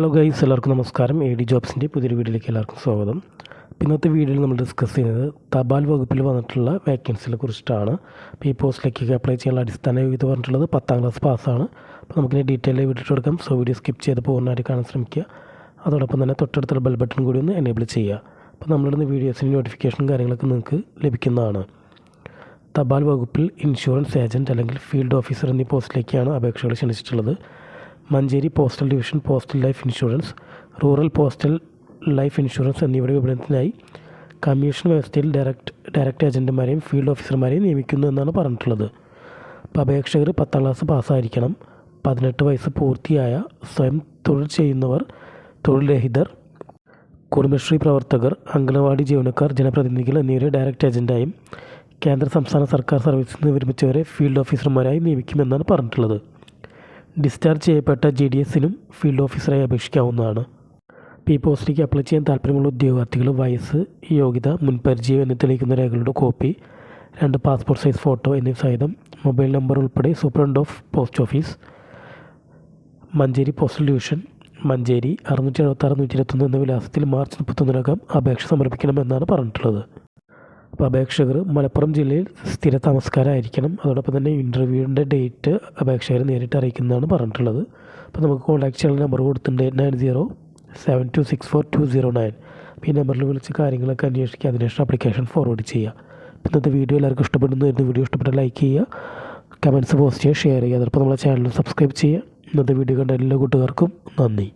Hello guys എല്ലാവർക്കും നമസ്കാരം. A D ജോബ്സിന്റെ പുതിയൊരു വീഡിയോയിലേക്ക് എല്ലാവർക്കും സ്വാഗതം. അപ്പോൾ ഇന്നത്തെ വീഡിയോയിൽ നമ്മൾ ഡിസ്കസ് ചെയ്യുന്നത് തപാൽ വകുപ്പിൽ വന്നിട്ടുള്ള വേക്കൻസിയെ കുറിച്ചിട്ടാണ്. അപ്പോൾ ഈ പോസ്റ്റിലേക്കൊക്കെ അപ്ലൈ ചെയ്യാനുള്ള അടിസ്ഥാന യോഗ്യത പറഞ്ഞിട്ടുള്ളത് പത്താം ക്ലാസ് പാസ്സാണ് അപ്പോൾ നമുക്കിനി ഡീറ്റെയിൽ വീഡിയോ കൊടുക്കാം സോ വീഡിയോ സ്കിപ്പ് ചെയ്ത് പൂർണമായിട്ട് കാണാൻ ശ്രമിക്കുക. അതോടൊപ്പം തന്നെ തൊട്ടടുത്തുള്ള ബെൽ ബട്ടൺ കൂടി ഒന്ന് എനേബിൾ ചെയ്യുക. അപ്പോൾ നമ്മളിടുന്ന വീഡിയോസിന്റെ നോട്ടിഫിക്കേഷനും കാര്യങ്ങളൊക്കെ നിങ്ങൾക്ക് ലഭിക്കുന്നതാണ്. തപാൽ വകുപ്പിൽ ഇൻഷുറൻസ് ഏജന്റ് അല്ലെങ്കിൽ ഫീൽഡ് ഓഫീസർ എന്നീ പോസ്റ്റിലേക്കാണ് അപേക്ഷകൾ ക്ഷണിച്ചിട്ടുള്ളത്. Manjeri postal division postal life insurance rural postal life insurance എന്നിവയുടെ വിപണനത്തിനായി കമ്മീഷൻ വ്യവസ്ഥയിൽ ഡയറക്റ്റ് ഡയറക്റ്റ് ഏജന്റുമാരെയും ഫീൽഡ് ഓഫീസർമാരെയും നിയമിക്കുന്നു എന്നാണ് പറഞ്ഞിട്ടുള്ളത്. അപ്പോൾ അപേക്ഷകർ പത്താം ക്ലാസ് പാസ്സായിരിക്കണം. പതിനെട്ട് വയസ്സ് പൂർത്തിയായ സ്വയം തൊഴിൽ ചെയ്യുന്നവർ തൊഴിൽ രഹിതർ കുടുംബശ്രീ പ്രവർത്തകർ അംഗനവാടി ജീവനക്കാർ ജനപ്രതിനിധികൾ എന്നിവരെ ഡയറക്റ്റ് ഏജന്റായും കേന്ദ്ര സംസ്ഥാന സർക്കാർ സർവീസിൽ നിന്ന് വിരമിച്ചവരെ ഫീൽഡ് ഓഫീസർമാരായി നിയമിക്കുമെന്നാണ് പറഞ്ഞിട്ടുള്ളത്. ഡിസ്ചാർജ് ചെയ്യപ്പെട്ട ജി ഡി എസിലും ഫീൽഡ് ഓഫീസറായി അപേക്ഷിക്കാവുന്നതാണ്. പി പോസ്റ്റിലേക്ക് അപ്ലൈ ചെയ്യാൻ താല്പര്യമുള്ള ഉദ്യോഗാർത്ഥികൾ വയസ്സ് യോഗ്യത മുൻപരിചയം എന്ന് തെളിയിക്കുന്ന രേഖകളുടെ കോപ്പി രണ്ട് പാസ്പോർട്ട് സൈസ് ഫോട്ടോ എന്നിവ സഹിതം മൊബൈൽ നമ്പർ ഉൾപ്പെടെ superintendent of post office Manjeri postal division Manjeri അറുന്നൂറ്റി എഴുപത്താറ് നൂറ്റി ഇരുപത്തൊന്ന് എന്ന വിലാസത്തിൽ മാർച്ച് മുപ്പത്തൊന്നിനകം അപേക്ഷ സമർപ്പിക്കണമെന്നാണ് പറഞ്ഞിട്ടുള്ളത്. അപേക്ഷകർ മലപ്പുറം ജില്ലയിൽ സ്ഥിര താമസക്കാരായിരിക്കണം. അതോടൊപ്പം തന്നെ ഇന്റർവ്യൂവിന്റെ ഡേറ്റ് അപേക്ഷകർ നേരിട്ട് അറിയിക്കുന്നതാണ് പറഞ്ഞിട്ടുള്ളത്. അപ്പോൾ നമുക്ക് കോൺടാക്ട് ചെയ്യാനുള്ള നമ്പർ കൊടുത്തിട്ടുണ്ട് eight nine zero seven two six four two zero nine. ഈ നമ്പറിൽ വിളിച്ച് കാര്യങ്ങളൊക്കെ അന്വേഷിക്കുക. അതിനുശേഷം അപ്ലിക്കേഷൻ ഫോർവേഡ് ചെയ്യുക. ഇന്നത്തെ വീഡിയോ എല്ലാവർക്കും ഇഷ്ടപ്പെടുന്നു വരുന്ന വീഡിയോ ഇഷ്ടപ്പെട്ട ലൈക്ക് ചെയ്യുക. കമന്റ്സ് പോസ്റ്റ് ചെയ്യുക ഷെയർ ചെയ്യുക. അതോടൊപ്പം നമ്മളെ ചാനൽ സബ്സ്ക്രൈബ് ചെയ്യുക. ഇന്നത്തെ വീഡിയോ കണ്ട എല്ലാ കൂട്ടുകാർക്കും നന്ദി.